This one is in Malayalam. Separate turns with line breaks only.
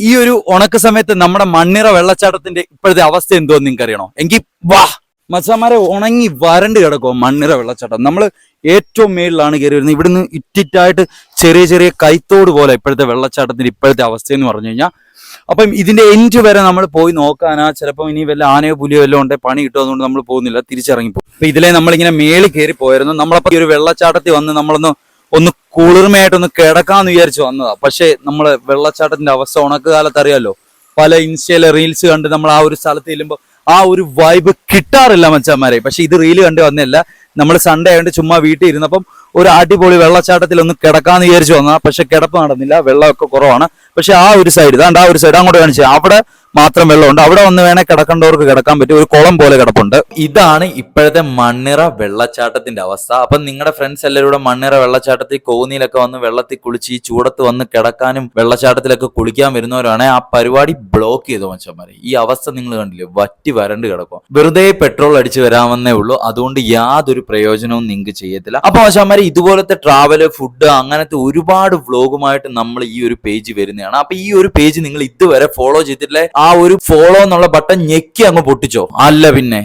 ഈ ഒരു ഉണക്ക സമയത്ത് നമ്മുടെ മണ്ണിറ വെള്ളച്ചാട്ടത്തിന്റെ ഇപ്പോഴത്തെ അവസ്ഥ എന്തോ നിങ്ങൾക്ക് അറിയണോ എങ്കിൽ വാ. മച്ചാമാരെ ഉണങ്ങി വരണ്ട് കിടക്കുമോ മണ്ണിറ വെള്ളച്ചാട്ടം. നമ്മൾ ഏറ്റവും മേളിലാണ് കയറി വരുന്നത്. ഇവിടുന്ന് ഇറ്റിറ്റായിട്ട് ചെറിയ ചെറിയ കൈത്തോട് പോലെ ഇപ്പോഴത്തെ വെള്ളച്ചാട്ടത്തിന്റെ ഇപ്പോഴത്തെ അവസ്ഥ എന്ന് പറഞ്ഞു കഴിഞ്ഞാൽ അപ്പം ഇതിന്റെ എൻഡ് വരെ നമ്മൾ പോയി നോക്കാനാ ചിലപ്പം ഇനി വല്ല ആനയോ പുലിയോ വല്ലതും ഉണ്ടെങ്കിൽ പണി കിട്ടും അതുകൊണ്ട് നമ്മൾ പോകുന്നില്ല തിരിച്ചിറങ്ങി പോകും അപ്പൊ ഇതിലെ നമ്മളിങ്ങനെ മേളിൽ കയറി പോയിരുന്നു. നമ്മളപ്പോ ഈ ഒരു വെള്ളച്ചാട്ടത്തിൽ വന്ന് നമ്മളൊന്ന് ഒന്ന് കുളിർമയായിട്ടൊന്ന് കിടക്കാന്ന് വിചാരിച്ചു വന്നതാ. പക്ഷേ നമ്മൾ വെള്ളച്ചാട്ടത്തിന്റെ അവസ്ഥ ഉണക്ക് കാലത്ത് അറിയാലോ? പല ഇൻസ്റ്റയിലെ റീൽസ് കണ്ട് നമ്മൾ ആ ഒരു സ്ഥലത്ത് ചെല്ലുമ്പോൾ ആ ഒരു വൈബ് കിട്ടാറില്ല മച്ചാന്മാരെ. പക്ഷെ ഇത് റീൽ കണ്ട് വന്നല്ല നമ്മൾ സൺഡേ ആയതുകൊണ്ട് ചുമ്മാ വീട്ടിൽ ഇരുന്നപ്പം ഒരു അടിപൊളി വെള്ളച്ചാട്ടത്തിൽ ഒന്ന് കിടക്കാന്ന് വിചാരിച്ചു വന്നാൽ പക്ഷെ കിടപ്പ് നടന്നില്ല വെള്ളമൊക്കെ കുറവാണ്. പക്ഷെ ആ ഒരു സൈഡ് ഇതാണ്ട് ആ ഒരു സൈഡ് അങ്ങോട്ട് കാണിച്ചു. അവിടെ മാത്രം വെള്ളമുണ്ട്. അവിടെ വന്ന് വേണേൽ കിടക്കേണ്ടവർക്ക് കിടക്കാൻ പറ്റും. ഒരു കുളം പോലെ കിടപ്പുണ്ട്. ഇതാണ് ഇപ്പോഴത്തെ മണ്ണിറ വെള്ളച്ചാട്ടത്തിന്റെ അവസ്ഥ. അപ്പം നിങ്ങളുടെ ഫ്രണ്ട്സ് എല്ലാവരും കൂടെ മണ്ണിറ വെള്ളച്ചാട്ടത്തിൽ കോന്നിയിലൊക്കെ വന്ന് വെള്ളത്തിൽ കുളിച്ച് ഈ ചൂടത്ത് വന്ന് കിടക്കാനും വെള്ളച്ചാട്ടത്തിലൊക്കെ കുളിക്കാൻ വരുന്നവരാണ് ആ പരിപാടി ബ്ലോക്ക് ചെയ്തു മച്ചന്മാരെ. ഈ അവസ്ഥ നിങ്ങൾ കണ്ടില്ലേ? വറ്റി വരണ്ട് കിടക്കും വെറുതെ പെട്രോൾ അടിച്ച് വരാമെന്നേ ഉള്ളൂ. അതുകൊണ്ട് യാതൊരു പ്രയോജനവും നിങ്ങൾക്ക് ചെയ്യത്തില്ല. അപ്പൊ മച്ചന്മാരെ ഇതുപോലത്തെ ട്രാവൽ ഫുഡ് അങ്ങനത്തെ ഒരുപാട് വ്ലോഗുമായിട്ട് നമ്മൾ ഈ ഒരു പേജ് വരുന്നതാണ്. അപ്പൊ ഈ ഒരു പേജ് നിങ്ങൾ ഇതുവരെ ഫോളോ ചെയ്തിട്ടില്ലേ? ആ ഒരു ഫോളോ എന്നുള്ള ബട്ടൺ ഞെക്കി അങ്ങ് പൊട്ടിച്ചോ. അല്ല പിന്നെ.